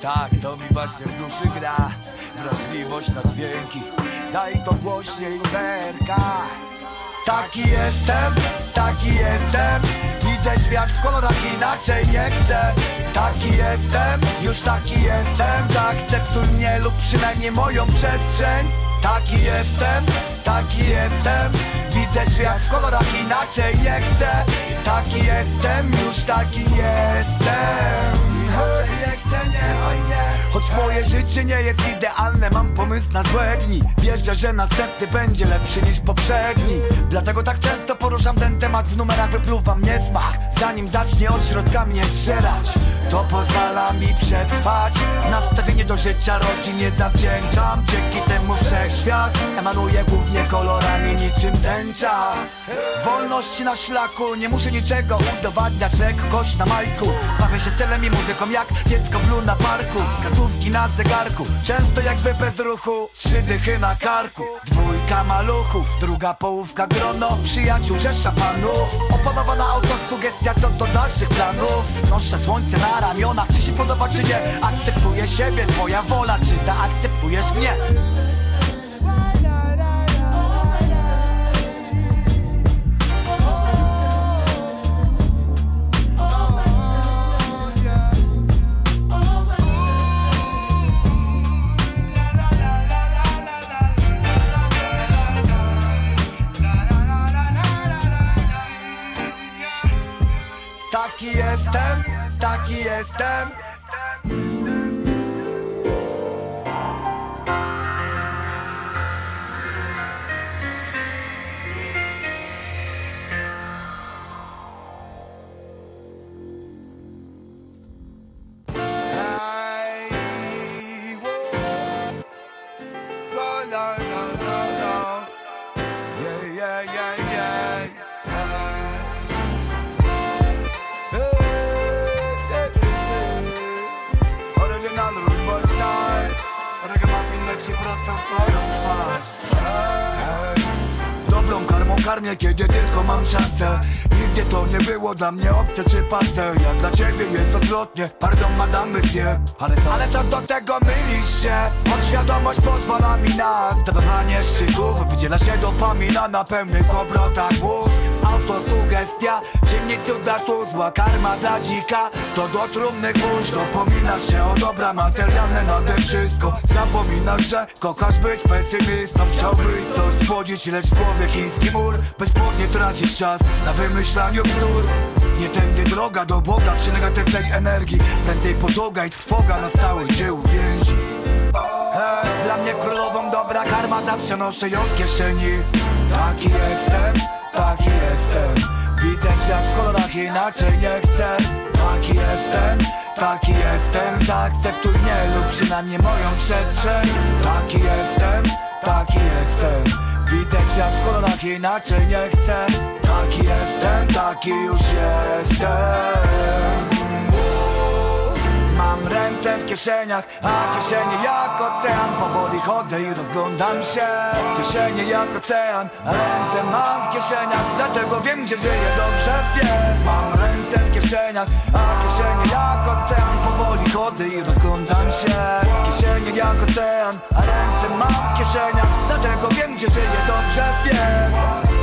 Tak, to mi właśnie w duszy gra. Wrażliwość na dźwięki. Daj to głośniej berka. Taki jestem, taki jestem. Widzę świat w kolorach inaczej nie chcę. Taki jestem, już taki jestem. Zaakceptuj mnie lub przynajmniej moją przestrzeń. Taki jestem, taki jestem. Widzę świat w kolorach inaczej nie chcę. Taki jestem, już taki jestem Choć moje życie nie jest idealne Mam pomysł na złe dni. Wierzę, że następny będzie lepszy niż poprzedni. Dlatego tak często poruszam ten temat W numerach wypluwam niesmak Zanim zacznie od środka mnie zżerać To pozwala mi przetrwać. Nastawienie do życia rodzinie zawdzięczam. Dzięki temu wszechświat Emanuje głównie kolorami niczym tęcza. Wolności na szlaku Nie muszę niczego udowadniać Lekkość na majku. Bawię się stylem i muzyką jak dziecko w Luna Parku. Wskazówki na zegarku Często jakby bez ruchu. Trzy dychy na karku Dwójka maluchów Druga połówka grono Przyjaciół rzesza fanów. Opanowana autosugestia co do dalszych planów. Noszę słońce na ramionach Czy się podoba czy nie. Akceptuję siebie Twoja wola Czy zaakceptujesz mnie Taki jestem, taki jestem ci prosto w twoją karmię, kiedy tylko mam szansę. Nigdy to nie było dla mnie obce czy pase Jak dla ciebie jest odwrotnie, pardon madame monsieur. Ale ale co do tego mylisz się? Podświadomość pozwala mi na zdobywanie szczytów. Wydziela się dopamina na pełnych obrotach mózg. Autosugestia, czynnik cuda tu zła karma dla dzika. To do trumny kurz, dopominasz się o dobra materialne nade wszystko. Zapominasz, że kochasz być pesymistą. Chciałbyś coś spodzić, lecz w głowie chiński mur Bezpłodnie tracisz czas na wymyślaniu bzdur. Nie tędy droga do Boga przy negatywnej energii. Prędzej pożoga i trwoga na cię uwięzi Hej, Dla mnie królową dobra karma zawsze noszę ją w kieszeni. Taki jestem, taki jestem. Widzę świat w kolorach inaczej nie chcę. Taki jestem, taki jestem. Zaakceptuj mnie lub przynajmniej moją przestrzeń. Taki jestem, taki jestem Widzę świat w kolorach inaczej nie chcę. Taki jestem, taki już jestem. Mam ręce w kieszeniach, a kieszenie jak ocean. Powoli chodzę i rozglądam się. Kieszenie jak ocean, ręce mam w kieszeniach. Dlatego wiem gdzie żyję, dobrze wiem. Mam ręce w kieszeniach, a kieszenie jak ocean. Powoli chodzę i rozglądam się Kieszenie jak ocean, a ręce mam w kieszeniach. Dlatego wiem gdzie żyję, dobrze wiem